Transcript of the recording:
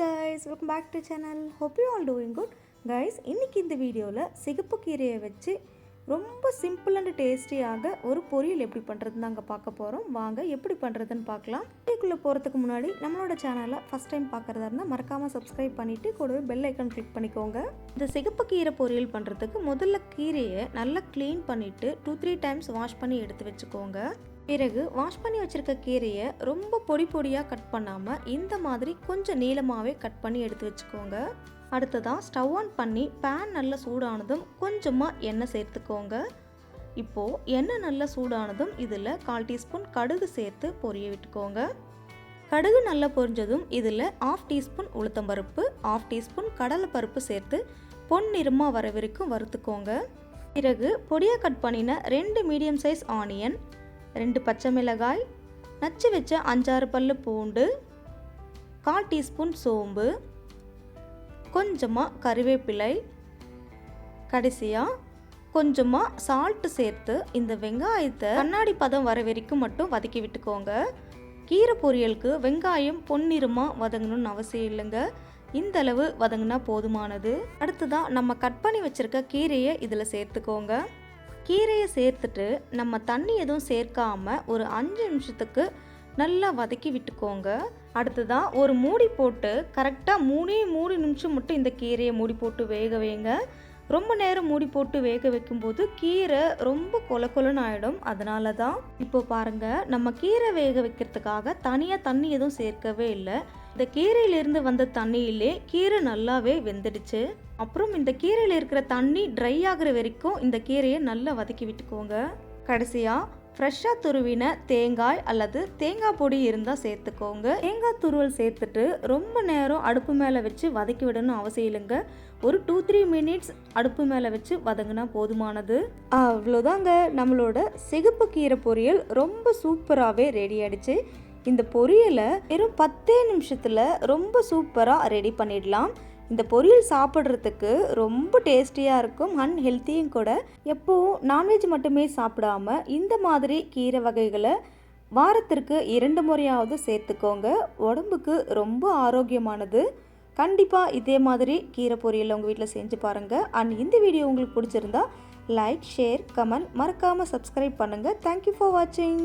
Guys welcome back to channel hope you all doing good guys இன்னைக்கு இந்த வீடியோவில் சிகப்பு கீரையை வச்சு ரொம்ப சிம்பிள் அண்ட் டேஸ்டியாக ஒரு பொரியல் எப்படி பண்ணுறதுன்னு நாங்கள் பார்க்க போகிறோம் வாங்க எப்படி பண்ணுறதுன்னு பார்க்கலாம். வீடியோக்குள்ளே போகிறதுக்கு முன்னாடி நம்மளோட சேனலை ஃபஸ்ட் டைம் பார்க்குறதா இருந்தால் மறக்காமல் சப்ஸ்கிரைப் பண்ணிவிட்டு கூடவே பெல் ஐக்கன் கிளிக் பண்ணிக்கோங்க. இந்த சிகப்பு கீரை பொரியல் பண்ணுறதுக்கு முதல்ல கீரையை நல்லா க்ளீன் பண்ணிவிட்டு டூ த்ரீ டைம்ஸ் வாஷ் பண்ணி எடுத்து வச்சுக்கோங்க. பிறகு வாஷ் பண்ணி வச்சுருக்க கீரையை ரொம்ப பொடி பொடியாக கட் பண்ணாமல் இந்த மாதிரி கொஞ்சம் நீளமாகவே கட் பண்ணி எடுத்து வச்சுக்கோங்க. அடுத்ததாக ஸ்டவ் ஆன் பண்ணி பேன் நல்லா சூடானதும் கொஞ்சமாக எண்ணெய் சேர்த்துக்கோங்க. இப்போது எண்ணெய் நல்லா சூடானதும் இதில் கால் டீஸ்பூன் கடுகு சேர்த்து பொரிய விட்டுக்கோங்க. கடுகு நல்லா பொரிஞ்சதும் இதில் ஆஃப் டீஸ்பூன் உளுத்தம்பருப்பு ஆஃப் டீஸ்பூன் கடலைப்பருப்பு சேர்த்து பொன் நிறமாக வர வரைக்கும் வறுத்துக்கோங்க. பிறகு பொடியாக கட் பண்ணின ரெண்டு மீடியம் சைஸ் ஆனியன் ரெண்டு பச்சை மிளகாய் நச்சு வச்ச அஞ்சாறு பல்லு பூண்டு கால் டீஸ்பூன் சோம்பு கொஞ்சமாக கறிவேப்பிலை கடைசியாக கொஞ்சமாக சால்ட்டு சேர்த்து இந்த வெங்காயத்தை கண்ணாடி பதம் வர வரைக்கும் மட்டும் வதக்கி விட்டுக்கோங்க. கீரை பொரியலுக்கு வெங்காயம் பொன்னிறமாக வதங்கணும்னு அவசியம் இல்லைங்க. இந்த அளவு வதங்கினா போதுமானது. அடுத்ததாக நம்ம கட் பண்ணி வச்சுருக்க கீரையை இதில் சேர்த்துக்கோங்க. கீரையை சேர்த்துட்டு நம்ம தண்ணி எதுவும் சேர்க்காம ஒரு அஞ்சு நிமிஷத்துக்கு நல்லா வதக்கி விட்டுக்கோங்க. அடுத்ததாக ஒரு மூடி போட்டு கரெக்டாக மூணே மூணு நிமிஷம் மட்டும் இந்த கீரையை மூடி போட்டு வேக வைங்க. ரொம்ப நேரம் மூடி போட்டு வேக வைக்கும்போது கீரை ரொம்ப கொல கொலன்னு ஆகிடும் அதனால தான் இப்போ பாருங்கள் நம்ம கீரை வேக வைக்கிறதுக்காக தனியாக தண்ணி எதுவும் சேர்க்கவே இல்லை. இந்த கீரையிலிருந்து வந்த தண்ணியிலே கீரை நல்லாவே வெந்துடுச்சு. அப்புறம் இந்த கீரையில் இருக்கிற தண்ணி ட்ரை ஆகிற வரைக்கும் இந்த கீரையை நல்லா வதக்கி விட்டுக்கோங்க. கடைசியாக ஃப்ரெஷ்ஷாக துருவின தேங்காய் அல்லது தேங்காய் பொடி இருந்தால் சேர்த்துக்கோங்க. தேங்காய் துருவல் சேர்த்துட்டு ரொம்ப நேரம் அடுப்பு மேலே வச்சு வதக்கி விடணும் அவசியம் இல்லைங்க. ஒரு டூ த்ரீ மினிட்ஸ் அடுப்பு மேலே வச்சு வதங்கினா போதுமானது. அவ்வளோதாங்க. நம்மளோட சிகப்பு கீரை பொரியல் ரொம்ப சூப்பராகவே ரெடி ஆயிடுச்சு. இந்த பொரியலை வெறும் பத்தே நிமிஷத்தில் ரொம்ப சூப்பராக ரெடி பண்ணிடலாம். இந்த பொரியல் சாப்பிட்றதுக்கு ரொம்ப டேஸ்டியாக இருக்கும். அண்ட் ஹெல்த்தியும் கூட. எப்போவும் நான்வெஜ் மட்டுமே சாப்பிடாம இந்த மாதிரி கீரை வகைகளை வாரத்திற்கு இரண்டு முறையாவது சேர்த்துக்கோங்க. உடம்புக்கு ரொம்ப ஆரோக்கியமானது. கண்டிப்பாக இதே மாதிரி கீரை பொரியல் உங்கள் வீட்டில் செஞ்சு பாருங்கள் அண்ட் இந்த வீடியோ உங்களுக்கு பிடிச்சிருந்தா லைக் ஷேர் கமெண்ட் மறக்காமல் சப்ஸ்கிரைப் பண்ணுங்கள் தேங்க்யூ ஃபார் வாட்சிங்